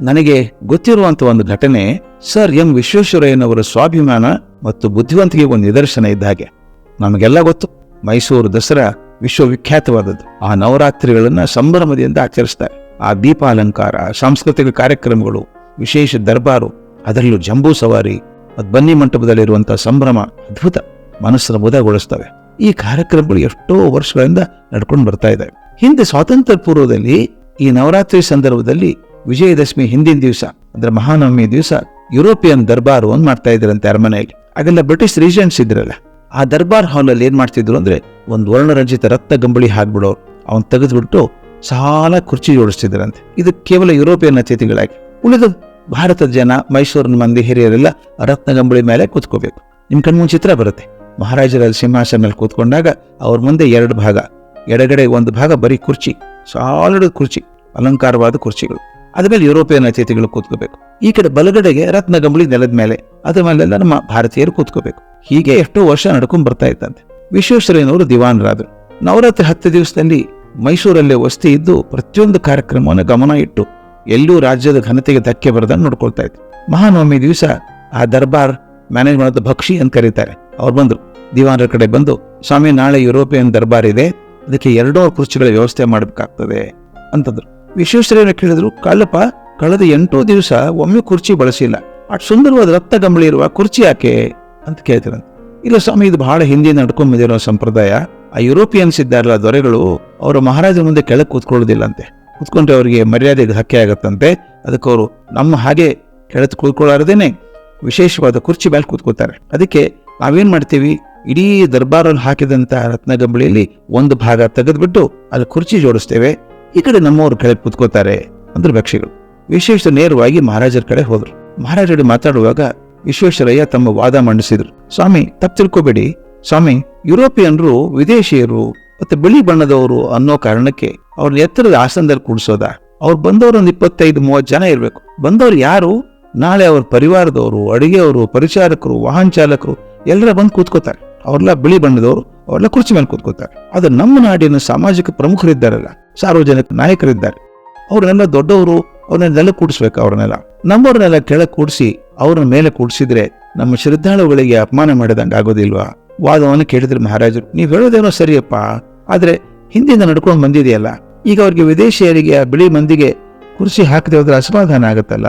ನನಗೆ ಗೊತ್ತಿರುವಂತ ಒಂದು ಘಟನೆ ಸರ್ ಎಂ ವಿಶ್ವೇಶ್ವರಯ್ಯನವರ ಸ್ವಾಭಿಮಾನ ಮತ್ತು ಬುದ್ಧಿವಂತಿಗೆ ಒಂದು ನಿದರ್ಶನ ಇದ್ದ ಹಾಗೆ. ನಮಗೆಲ್ಲ ಗೊತ್ತು. ಮೈಸೂರು ದಸರಾ ವಿಶ್ವವಿಖ್ಯಾತವಾದದ್ದು. ಆ ನವರಾತ್ರಿಗಳನ್ನ ಸಂಭ್ರಮದಿಂದ ಆಚರಿಸ್ತಾರೆ. ಆ ದೀಪಾಲಂಕಾರ, ಸಾಂಸ್ಕೃತಿಕ ಕಾರ್ಯಕ್ರಮಗಳು, ವಿಶೇಷ ದರ್ಬಾರು, ಅದರಲ್ಲೂ ಜಂಬೂ ಸವಾರಿ ಬನ್ನಿ ಮಂಟಪದಲ್ಲಿರುವಂತಹ ಸಂಭ್ರಮ ಅದ್ಭುತ. ಮನಸ್ಸನ್ನು ಮುದಗೊಳಿಸ್ತವೆ. ಈ ಕಾರ್ಯಕ್ರಮಗಳು ಎಷ್ಟೋ ವರ್ಷಗಳಿಂದ ನಡ್ಕೊಂಡು ಬರ್ತಾ ಇದ್ದಾವೆ ಹಿಂದೆ ಸ್ವಾತಂತ್ರ್ಯ ಪೂರ್ವದಲ್ಲಿ ಈ ನವರಾತ್ರಿ ಸಂದರ್ಭದಲ್ಲಿ ವಿಜಯದಶಮಿ ಹಿಂದಿನ ದಿವಸ, ಅಂದ್ರೆ ಮಹಾನವಮಿ ದಿವಸ, ಯುರೋಪಿಯನ್ ದರ್ಬಾರ್ ಒಂದ್ ಮಾಡ್ತಾ ಇದ್ರಂತೆ ಅರಮನೆಯಲ್ಲಿ. ಆಗೆಲ್ಲ ಬ್ರಿಟಿಷ್ ರೀಜೆಂಟ್ಸ್ ಇದ್ರಲ್ಲ, ಆ ದರ್ಬಾರ್ ಹಾಲ್ ಅಲ್ಲಿ ಏನ್ ಮಾಡ್ತಿದ್ರು ಅಂದ್ರೆ, ಒಂದು ವರ್ಣರಂಜಿತ ರಕ್ತ ಗಂಬಳಿ ಹಾಕ್ಬಿಡೋರು. ಅವನ್ ತೆಗೆದ್ಬಿಟ್ಟು ಸಾಲ ಕುರ್ಚಿ ಜೋಡಿಸ್ತಿದ್ರಂತೆ. ಇದು ಕೇವಲ ಯುರೋಪಿಯನ್ ಅತಿಥಿಗಳಾಗಿ. ಉಳಿದ ಭಾರತದ ಜನ, ಮೈಸೂರಿನ ಮಂದಿ ಹಿರಿಯರೆಲ್ಲ ರತ್ನ ಗಂಬಳಿ ಮೇಲೆ ಕೂತ್ಕೋಬೇಕು. ನಿಮ್ ಕಣ್ಮುಂದ್ ಚಿತ್ರ ಬರುತ್ತೆ. ಮಹಾರಾಜರ ಸಿಂಹಾಸನ ಮೇಲೆ ಕೂತ್ಕೊಂಡಾಗ ಅವ್ರ ಮುಂದೆ ಎರಡು ಭಾಗ. ಎಡಗಡೆ ಒಂದು ಭಾಗ ಬರೀ ಕುರ್ಚಿ ಸಾಲಿಡ್ ಕುರ್ಚಿ, ಅಲಂಕಾರವಾದ ಕುರ್ಚಿಗಳು. ಅದ ಮೇಲೆ ಯುರೋಪಿಯನ್ ಅತಿಥಿಗಳು ಕೂತ್ಕೋಬೇಕು. ಈ ಕಡೆ ಬಲಗಡೆಗೆ ರತ್ನ ಗಂಬಳಿ ನೆಲದ ಮೇಲೆ, ಅದ್ರ ಮೇಲೆಲ್ಲ ನಮ್ಮ ಭಾರತೀಯರು ಕೂತ್ಕೋಬೇಕು. ಹೀಗೆ ಎಷ್ಟೋ ವರ್ಷ ನಡ್ಕೊಂಡ್ ಬರ್ತಾ ಇತ್ತಂತೆ ವಿಶ್ವೇಶ್ವರಯ್ಯನವರು ದಿವಾನರಾದರು. ನವರಾತ್ರಿ ಹತ್ತು ದಿವಸದಲ್ಲಿ ಮೈಸೂರಲ್ಲೇ ವಸ್ತಿ ಇದ್ದು ಪ್ರತಿಯೊಂದು ಕಾರ್ಯಕ್ರಮವನ್ನು ಗಮನ ಇಟ್ಟು ಎಲ್ಲೂ ರಾಜ್ಯದ ಘನತೆಗೆ ಧಕ್ಕೆ ಬರದಂಗೆ ನೋಡ್ಕೊಳ್ತಾ ಇತ್ತು ಮಹಾನವಮಿ ದಿವಸ ಆ ದರ್ಬಾರ್ ಮ್ಯಾನೇಜ್ ಮಾಡೋದು ಭಕ್ಷಿ ಅಂತ ಕರೀತಾರೆ. ಅವ್ರು ಬಂದ್ರು. ದಿವಾನರ ಕಡೆ ಬಂದು, ಸ್ವಾಮಿ, ನಾಳೆ ಯುರೋಪಿಯನ್ ದರ್ಬಾರ್ ಇದೆ. ಅದಕ್ಕೆ ಎರಡೋ ಕುರ್ಚಿಗಳ ವ್ಯವಸ್ಥೆ ಮಾಡಬೇಕಾಗ್ತದೆ ಅಂತಂದ್ರು. ವಿಶ್ವೇಶ್ವರಯ್ಯನ ಕೇಳಿದ್ರು ಕಳ್ಳಪ್ಪ ಕಳೆದ ಎಂಟು ದಿವಸ ಒಮ್ಮೆ ಕುರ್ಚಿ ಬಳಸಿಲ್ಲ. ಅಷ್ಟು ಸುಂದರವಾದ ರಕ್ತ ಗಂಬಳಿ ಇರುವ ಕುರ್ಚಿ ಯಾಕೆ? ಅಂತ ಕೇಳ್ತಿರಂತೆ ಇಲ್ಲ ಸ್ವಾಮಿ, ಇದು ಬಹಳ ಹಿಂದೆ ನಡ್ಕೊಂಡ್ ಬಂದಿರೋ ಸಂಪ್ರದಾಯ. ಆ ಯುರೋಪಿಯನ್ಸ್ ಇದ್ದಾರಲ್ಲ ದೊರೆಗಳು ಅವರ ಮಹಾರಾಜರ ಮುಂದೆ ಕೆಳಗೆ ಕೂತ್ಕೊಳ್ಳೋದಿಲ್ಲಂತೆ. ಕೂತ್ಕೊಂಡ್ರೆ ಅವರಿಗೆ ಮರ್ಯಾದೆಗೆ ಧಕ್ಕೆ ಆಗತ್ತಂತೆ. ಅದಕ್ಕೆ ಅವರು ನಮ್ಮ ಹಾಗೆ ಕೆಳತ್ ಕೂತ್ಕೊಳ್ಳಾರದೇನೆ. ವಿಶೇಷವಾದ ಕುರ್ಚಿ ಮೇಲೆ ಕೂತ್ಕೋತಾರೆ ಅದಕ್ಕೆ ನಾವೇನು ಮಾಡ್ತೀವಿ? ಇಡೀ ದರ್ಬಾರಲ್ಲಿ ಹಾಕಿದಂತ ರತ್ನಗಂಬಳಿಯಲ್ಲಿ ಒಂದು ಭಾಗ ತೆಗೆದ್ಬಿಟ್ಟು ಅಲ್ಲಿ ಕುರ್ಚಿ ಜೋಡಿಸ್ತೇವೆ. ಈ ಕಡೆ ನಮ್ಮವರು ಕಳೆ ಕುತ್ಕೋತಾರೆ ಅಂದ್ರೆ ಭಕ್ಷಿಗಳು ವಿಶೇಷ ನೇರವಾಗಿ ಮಹಾರಾಜರ ಕಡೆ ಹೋದ್ರು. ಮಹಾರಾಜರು ಮಾತಾಡುವಾಗ ವಿಶ್ವೇಶ್ವರಯ್ಯ ತಮ್ಮ ವಾದ ಮಂಡಿಸಿದ್ರು. ಸ್ವಾಮಿ, ತಪ್ಪು ತಿಳ್ಕೊಬೇಡಿ. ಸ್ವಾಮಿ, ಯುರೋಪಿಯನ್ರು, ವಿದೇಶಿಯರು ಮತ್ತೆ ಬಿಳಿ ಬಣ್ಣದವರು ಅನ್ನೋ ಕಾರಣಕ್ಕೆ ಅವ್ರನ್ನ ಎತ್ತರದ ಆಸನದಲ್ಲಿ ಕೂಡಿಸೋದ? ಅವ್ರು ಬಂದವರು ಒಂದು ಇಪ್ಪತ್ತೈದು, ಮೂವತ್ತು ಜನ ಇರಬೇಕು. ಬಂದವರು ಯಾರು? ನಾಳೆ ಅವ್ರ ಪರಿವಾರದವರು, ಅಡಿಗೆಯವರು, ಪರಿಚಾರಕರು, ವಾಹನ ಚಾಲಕರು ಎಲ್ಲರ ಬಂದು ಕೂತ್ಕೋತಾರೆ. ಅವ್ರೆಲ್ಲ ಬಿಳಿ ಬಣ್ಣದವರು. ಅವರೆಲ್ಲ ಕುರ್ಚಿ ಮೇಲೆ ಕೂತ್ಕೋತಾರೆ ಅದು ನಮ್ಮ ನಾಡಿನ ಸಾಮಾಜಿಕ ಪ್ರಮುಖರಿದ್ದಾರಲ್ಲ, ಸಾರ್ವಜನಿಕ ನಾಯಕರಿದ್ದಾರೆ. ಅವ್ರನ್ನೆಲ್ಲ ದೊಡ್ಡವರು ಅವ್ರನ್ನೆಲ್ಲ ಕೂಡಿಸ್ಬೇಕು ಅವ್ರನ್ನೆಲ್ಲ. ನಮ್ಮವ್ರನ್ನೆಲ್ಲ ಕೆಳಗೆ ಕೂಡಿಸಿ ಅವ್ರನ್ನ ಮೇಲೆ ಕೂಡಿಸಿದ್ರೆ ನಮ್ಮ ಶ್ರದ್ಧಾಳುಗಳಿಗೆ ಅಪಮಾನ ಮಾಡಿದಂಗೆ ಆಗೋದಿಲ್ವಾ? ವಾದವನ್ನು ಕೇಳಿದ್ರೆ ಮಹಾರಾಜರು, ನೀವು ಹೇಳೋದೇನೋ ಸರಿಯಪ್ಪ, ಆದ್ರೆ ಹಿಂದಿಂದ ನಡ್ಕೊಂಡು ಬಂದಿದೆಯಲ್ಲ, ಈಗ ಅವ್ರಿಗೆ ವಿದೇಶಿಯರಿಗೆ ಆ ಬಿಳಿ ಮಂದಿಗೆ ಕುರ್ಚಿ ಹಾಕದೆ ಹೋದ್ರೆ ಅಸಮಾಧಾನ ಆಗುತ್ತಲ್ಲ?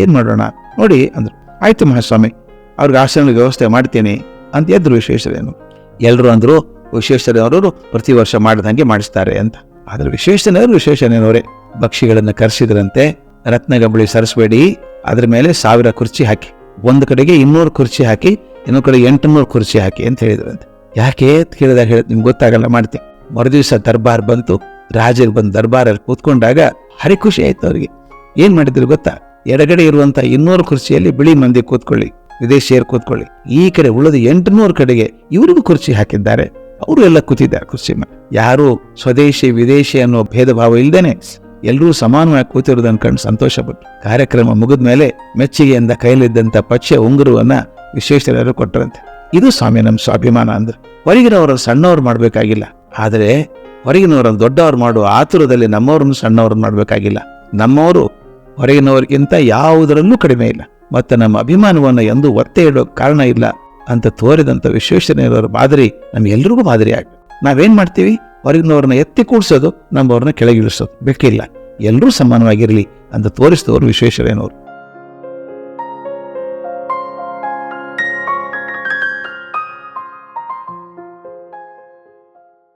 ಏನ್ ಮಾಡೋಣ? ನೋಡಿ ಅಂದ್ರು. ಆಯ್ತು ಮಹಾಸ್ವಾಮಿ, ಅವ್ರಿಗೆ ಆಸನ ವ್ಯವಸ್ಥೆ ಮಾಡ್ತೇನೆ. ಅಂತ ಎದ್ರು ವಿಶ್ವೇಶ್ವರಯ್ಯನು ಎಲ್ರು ಅಂದರು ವಿಶ್ವೇಶ್ವರಯ್ಯನವರು ಪ್ರತಿ ವರ್ಷ ಮಾಡಿದಂಗೆ ಮಾಡಿಸ್ತಾರೆ ಅಂತ. ಆದರೆ ವಿಶ್ವೇಶ್ವರಯ್ಯನವರು ವಿಶ್ವೇಶ್ವರಯ್ಯನವರೇ ಭಕ್ಷಿಗಳನ್ನ ಕರೆಸಿದ್ರಂತೆ, ರತ್ನಗಂಬಳಿ ಸರಿಸಬೇಡಿ, ಅದ್ರ ಮೇಲೆ ಸಾವಿರ ಕುರ್ಚಿ ಹಾಕಿ, ಒಂದು ಕಡೆಗೆ ಇನ್ನೂರು ಕುರ್ಚಿ ಹಾಕಿ, ಇನ್ನೊಂದು ಕಡೆ ಎಂಟುನೂರು ಕುರ್ಚಿ ಹಾಕಿ ಅಂತ ಹೇಳಿದ್ರಂತೆ. ಯಾಕೆ ಕೇಳಿದಾಗ ಹೇಳಿ, ನಿಮ್ಗೆ ಗೊತ್ತಾಗಲ್ಲ, ಮಾಡ್ತೀನಿ. ಮರುದಿವಸ ದರ್ಬಾರ್ ಬಂತು. ರಾಜರು ಬಂದು ದರ್ಬಾರಲ್ಲಿ ಕೂತ್ಕೊಂಡಾಗ ಹರಿ ಖುಷಿ ಆಯ್ತು ಅವ್ರಿಗೆ. ಏನ್ ಮಾಡಿದ್ರು ಗೊತ್ತಾ? ಎಡಗಡೆ ಇರುವಂಥ ಇನ್ನೂರು ಕುರ್ಚಿಯಲ್ಲಿ ಬಿಳಿ ಮಂದಿ ಕೂತ್ಕೊಳ್ಳಿ. ವಿದೇಶಿಯರು ಕೂತ್ಕೊಳ್ಳಿ. ಈ ಕಡೆ ಉಳಿದ ಎಂಟುನೂರು ಕಡೆಗೆ ಇವರಿಗೂ ಕುರ್ಚಿ ಹಾಕಿದ್ದಾರೆ. ಅವರು ಎಲ್ಲ ಕೂತಿದ್ದಾರೆ ಕುರ್ಚಿ ಮೇಲೆ. ಯಾರು ಸ್ವದೇಶಿ, ವಿದೇಶಿ ಅನ್ನೋ ಭೇದ ಭಾವ ಇಲ್ಲದೇನೆ ಎಲ್ಲರೂ ಸಮಾನವಾಗಿ ಕೂತಿರುವುದನ್ನು ಕಂಡು ಸಂತೋಷಪಟ್ಟು ಕಾರ್ಯಕ್ರಮ ಮುಗಿದ ಮೇಲೆ ಮೆಚ್ಚುಗೆಯಿಂದ ಕೈಲಿದ್ದಂತ ಪಚ್ಚೆ ಉಂಗುರವನ್ನ ವಿಶ್ವೇಶ್ವರರು ಕೊಟ್ಟರಂತೆ. ಇದು ಸ್ವಾಮಿ ನಮ್ಮ ಸ್ವಾಭಿಮಾನ ಅಂದ್ರೆ. ಹೊರಗಿನವರ ಸಣ್ಣವ್ರು ಮಾಡಬೇಕಾಗಿಲ್ಲ. ಆದರೆ ಹೊರಗಿನವರನ್ನು ದೊಡ್ಡವ್ರು ಮಾಡುವ ಆತುರದಲ್ಲಿ ನಮ್ಮವ್ರನ್ನು ಸಣ್ಣವ್ರನ್ನ ಮಾಡ್ಬೇಕಾಗಿಲ್ಲ. ನಮ್ಮವರು ಹೊರಗಿನವರಿಗಿಂತ ಯಾವುದರಲ್ಲೂ ಕಡಿಮೆ ಇಲ್ಲ. ಮತ್ತೆ ನಮ್ಮ ಅಭಿಮಾನವನ್ನು ಎಂದೂ ಒತ್ತೆ ಇಡೋ ಕಾರಣ ಇಲ್ಲ ಅಂತ ತೋರಿದಂಥ ವಿಶ್ವೇಶ್ವರಯ್ಯನವರ ಮಾದರಿ ನಮಗೆಲ್ಲರಿಗೂ ಮಾದರಿ ಆಗ. ನಾವೇನು ಮಾಡ್ತೀವಿ? ಹೊರಗಿನವ್ರನ್ನ ಎತ್ತಿ ಕೂಡಿಸೋದು, ನಮ್ಮವ್ರನ್ನ ಕೆಳಗಿಳಿಸೋದು. ಬೇಕಿಲ್ಲ. ಎಲ್ಲರೂ ಸಮಾನವಾಗಿರಲಿ ಅಂತ ತೋರಿಸಿದವರು ವಿಶ್ವೇಶ್ವರಯ್ಯನವರು.